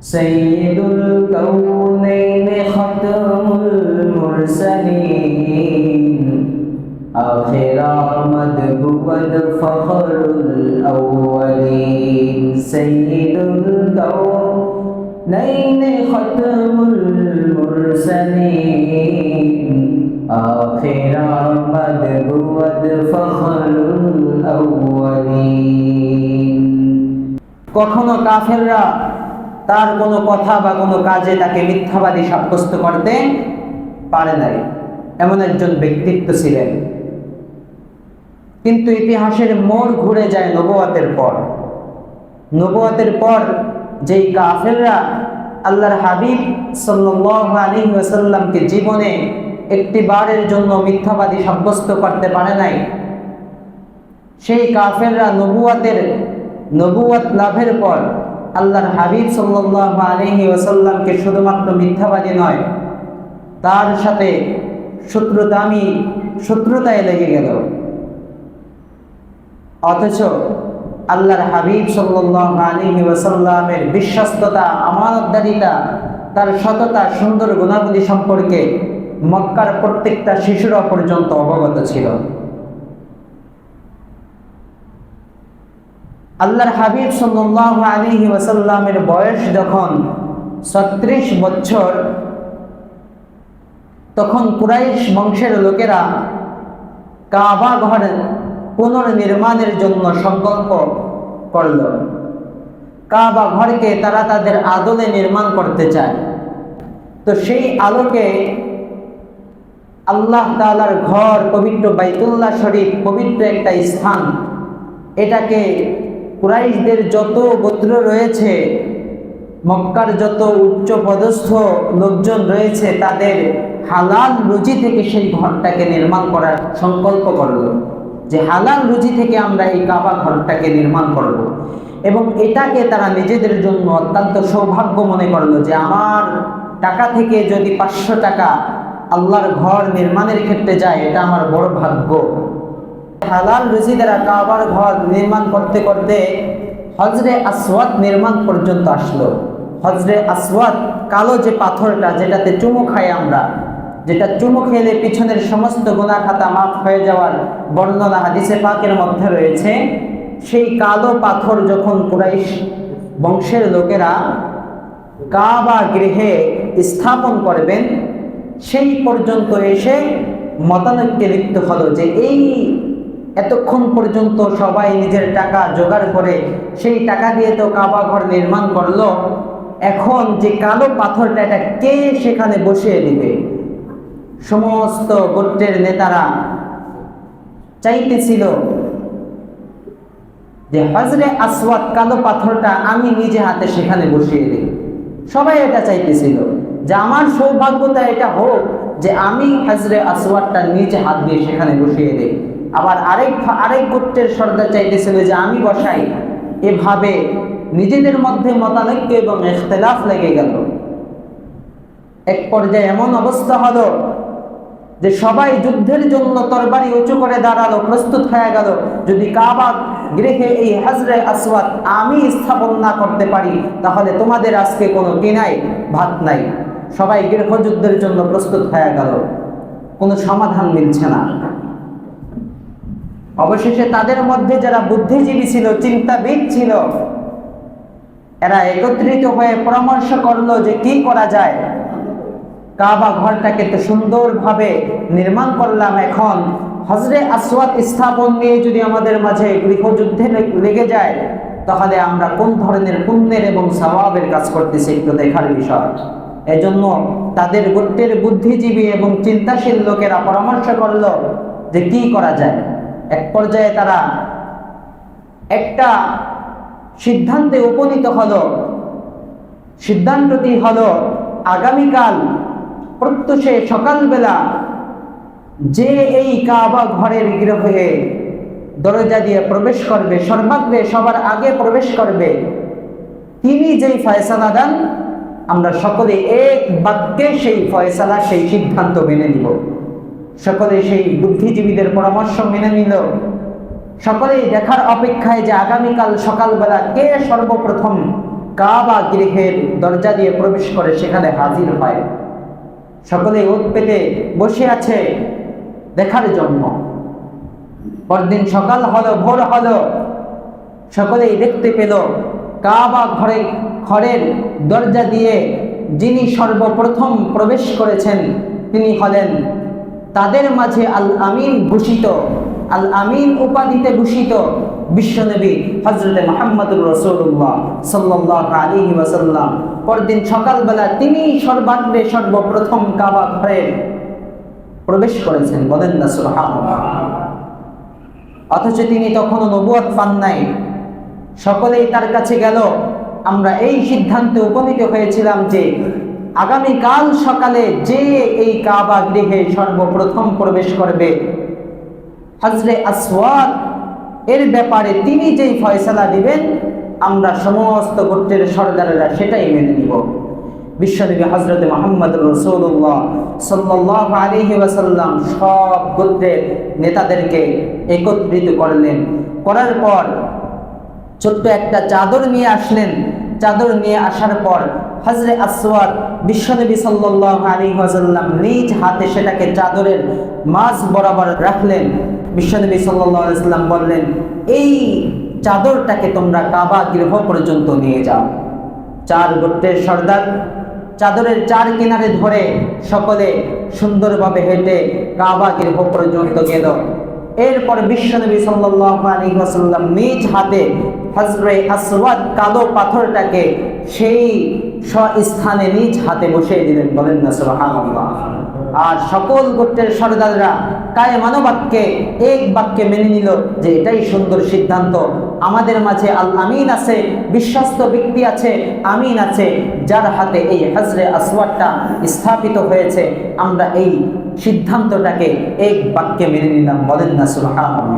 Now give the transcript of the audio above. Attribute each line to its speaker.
Speaker 1: سيد الكونين ختم المرسلين آخر أحمد بود فخر الأولين سيد الكونين ختم المرسلين آخر أحمد بود فخر الأولين কখনো কাফেররা তার কোনো কথা বা কোনো কাজে তাকে মিথ্যাবাদী সাব্যস্ত করতে পারে নাই। এমন একজন ব্যক্তিত্ব ছিলেন। কিন্তু ইতিহাসের মোড় ঘুরে যায় নবুয়াতের পর। নবুয়াতের পর যেই কাফেররা আল্লাহর হাবিব সাল্লাল্লাহু আলাইহি ওয়াসাল্লামকে জীবনে একটি বারের জন্য মিথ্যাবাদী সাব্যস্ত করতে পারে নাই, সেই কাফেররা নবুয়াতের, নবুয়াত লাভের পর আল্লাহর হাবিব সাল্লাল্লাহু আলাইহি ওয়াসাল্লামকে শুধুমাত্র মিথ্যাবাদী নয়, তার সাথে শত্রুতা আমি শত্রুতায় লেগে গেল। অথচ আল্লাহর হাবিব সাল্লাল্লাহু আলাইহি ওয়াসাল্লামের বিশ্বস্ততা, আমানতদারিতা, তার সততা, সুন্দর গুণাবলী সম্পর্কে মক্কার প্রত্যেকটা শিশুরা পর্যন্ত অবগত ছিল। আল্লাহর হাবিব সাল্লাল্লাহু আলাইহি ওয়াসাল্লামের বয়স যখন ছত্রিশ বছর, তখন কুরাইশ বংশের লোকেরা কাবা ঘর পুনর্নির্মাণের জন্য সংকল্প করল। কাবা ঘরকে তারা তাদের আদলে নির্মাণ করতে চায়। তো সেই আলোকে আল্লাহ তালার ঘর পবিত্র বাইতুল্লাহ শরীফ পবিত্র একটা স্থান, এটাকে কুরাইশদের যত গোত্র রয়েছে, মক্কার যত উচ্চ পদস্থ লোকজন রয়েছে, তাদের হালাল রুজি থেকে সেই ঘরটাকে নির্মাণ করার সংকল্প করল যে হালাল রুজি থেকে আমরা এই কাবা ঘরটাকে নির্মাণ করব। এবং এটাকে তারা নিজেদের জন্য অত্যন্ত সৌভাগ্য মনে করল যে আমার টাকা থেকে যদি পাঁচশো টাকা আল্লাহর ঘর নির্মাণের ক্ষেত্রে যায়, এটা আমার বড় ভাগ্য হালাল রুজি দ্বারা কাবার ঘর নির্মাণ করতে করতে হজরে আসওয়াদ নির্মাণ পর্যন্ত আসলো। হজরে আসওয়াদ কালো যে পাথরটা যেটাতে চুমু খাই আমরা, যেটা চুমু খেলে পিছনের সমস্ত গুণা খাতা মাফ হয়ে যাওয়ার বর্ণনা হাদিসে পাকের মধ্যে রয়েছে। সেই কালো পাথর যখন কুরাইশ বংশের লোকেরা কাবা গৃহে স্থাপন করবেন, সেই পর্যন্ত এসে মতানৈক্যে লিপ্ত হলো যে এই এতক্ষণ পর্যন্ত সবাই নিজের টাকা জোগাড় করে সেই টাকা দিয়ে তো কাবা ঘর নির্মাণ করল। এখন যে কালো পাথরটা, এটা কে সেখানে বসিয়ে দিবে? সমস্ত গোত্রের নেতারা চাইতেছিল যে হজরে আসওয়াদ কালো পাথরটা আমি নিজে হাতে সেখানে বসিয়ে দিই। সবাই এটা চাইতেছিল যে আমার সৌভাগ্যতা এটা হোক যে আমি হজরে আসওয়াদটা নিজে হাত দিয়ে সেখানে বসিয়ে দিই। আবার আরেক আরেক গোত্রের সর্দার চাইতেছিল যে আমি বসাই। এভাবে নিজেদের মধ্যে মতানৈক্য এবং ইখতলাফ লেগে গেল। এক পর্যায়ে এমন অবস্থা হলো যে সবাই যুদ্ধের জন্য তরবারি উঁচু করে দাঁড়াল, প্রস্তুত হয়ে গেল। যদি কাবা গৃহে এই হাজরে আসওয়াদ আমি স্থাপন না করতে পারি, তাহলে তোমাদের আজকে কোনো কিনাই ভাত নাই। সবাই গৃহযুদ্ধের জন্য প্রস্তুত হয়ে গেল। কোনো সমাধান মিলছে না। অবশেষে তাদের মধ্যে যারা বুদ্ধিজীবী ছিল, চিন্তাবিদ ছিল, এরা একত্রিত হয়ে পরামর্শ করল যে কি করা যায়। কাবা ঘরটাকে তো সুন্দরভাবে নির্মাণ করলাম এখন। হজরে আসওয়াদ স্থাপন নিয়ে যদি আমাদের মাঝে গৃহযুদ্ধে লেগে যায়, তাহলে আমরা কোন ধরনের পুণ্যের এবং সওয়াবের কাজ করতেছি একটু দেখার বিষয়। এজন্য তাদের গোত্রের বুদ্ধিজীবী এবং চিন্তাশীল লোকেরা পরামর্শ করল যে কি করা যায়। এক পর্যায়ে তারা একটা সিদ্ধান্তে উপনীত হলো। সিদ্ধান্তটি হলো, আগামীকাল প্রত্যুষে সকালবেলা যে এই কাবা ঘরের গৃহে দরজা দিয়ে প্রবেশ করবে, সর্বাগ্রে সবার আগে প্রবেশ করবে, তিনি যেই ফয়সালা দেন, আমরা সকলে এক বাক্যে সেই ফয়সালা, সেই সিদ্ধান্ত মেনে নিব। সকলে সেই বুদ্ধিজীবীদের পরামর্শ মেনে নিল। সকলেই দেখার অপেক্ষায় যে আগামীকাল সকালবেলা কে সর্বপ্রথম কাবা গৃহের দরজা দিয়ে প্রবেশ করে সেখানে হাজির হয়। সকলে ওত পেতে বসে আছে দেখার জন্য। পরদিন সকাল হলো, ভোর হলো, সকলেই দেখতে পেল কাবা ঘরে, ঘরের দরজা দিয়ে যিনি সর্বপ্রথম প্রবেশ করেছেন তিনি হলেন তাদের মাঝে আল আমিন ভূষিত, আল আমিন উপাধিতে ভূষিত বিশ্বনবী হজরত মোহাম্মদুর রসুল্লাহ সাল্লাহ আলী ওয়াসাল্লাম। পরদিন সকালবেলা তিনি সর্বাগ্রে সর্বপ্রথম কাবা ঘরে প্রবেশ করেছেন। বলেন না, সুবহানাল্লাহ। অথচ তিনি তখনও নবুয়ত পান নাই। সকলেই তার কাছে গেল। আমরা এই সিদ্ধান্তে উপনীত হয়েছিলাম যে আগামীকাল সকালে যে এই কাবা গৃহে সর্বপ্রথম প্রবেশ করবে হজরে আসওয়াদ, এর ব্যাপারে তিনি যেই ফয়সালা দিবেন, আমরা সমস্ত গোত্রের সর্দারেরা সেটাই মেনে নিব। বিশ্বনবী হজরত মোহাম্মদ রসুল্লাহ সাল্লাহ আলহি ওয়াসাল্লাম সব গোত্রের নেতাদেরকে একত্রিত করলেন। করার পর ছোট্ট একটা চাদর নিয়ে আসলেন। চাদর নিয়ে আসার পর হজরে আসওয়াদ বিশ্বনবী সাল্লাহ আলী ওয়াসাল্লাম নিজ হাতে সেটাকে চাদরের মাঝ বরাবর রাখলেন। বিশ্বনবী সাল্লাহ বললেন, এই চাদরটাকে তোমরা কাবা গৃহ পর্যন্ত নিয়ে যাও। চার গোত্রের সর্দার চাদরের চার কিনারে ধরে সকলে সুন্দরভাবে হেঁটে কাবা গৃহ পর্যন্ত গেল। এরপর বিশ্বনবী ওয়াসাল্লাম নিজ হাতে হজরে আসওয়াদ কালো পাথরটাকে সেই স্থানে নিজ হাতে বসিয়ে দিলেন, বলেন না, সুবহানাল্লাহ। আর সকল গোত্রের সর্দাররা কায়ে মানবাক্যে এক বাক্যে মেনে নিল যে এটাই সুন্দর সিদ্ধান্ত। আমাদের মাঝে আল আমিন আছে, বিশ্বস্ত ব্যক্তি আছে, আমিন আছে, যার হাতে এই হজরে আসওয়াদটা স্থাপিত হয়েছে। আমরা এই সিদ্ধান্তটাকে এক বাক্যে মেনে নিলাম, বলেন না, সুবহানাল্লাহ।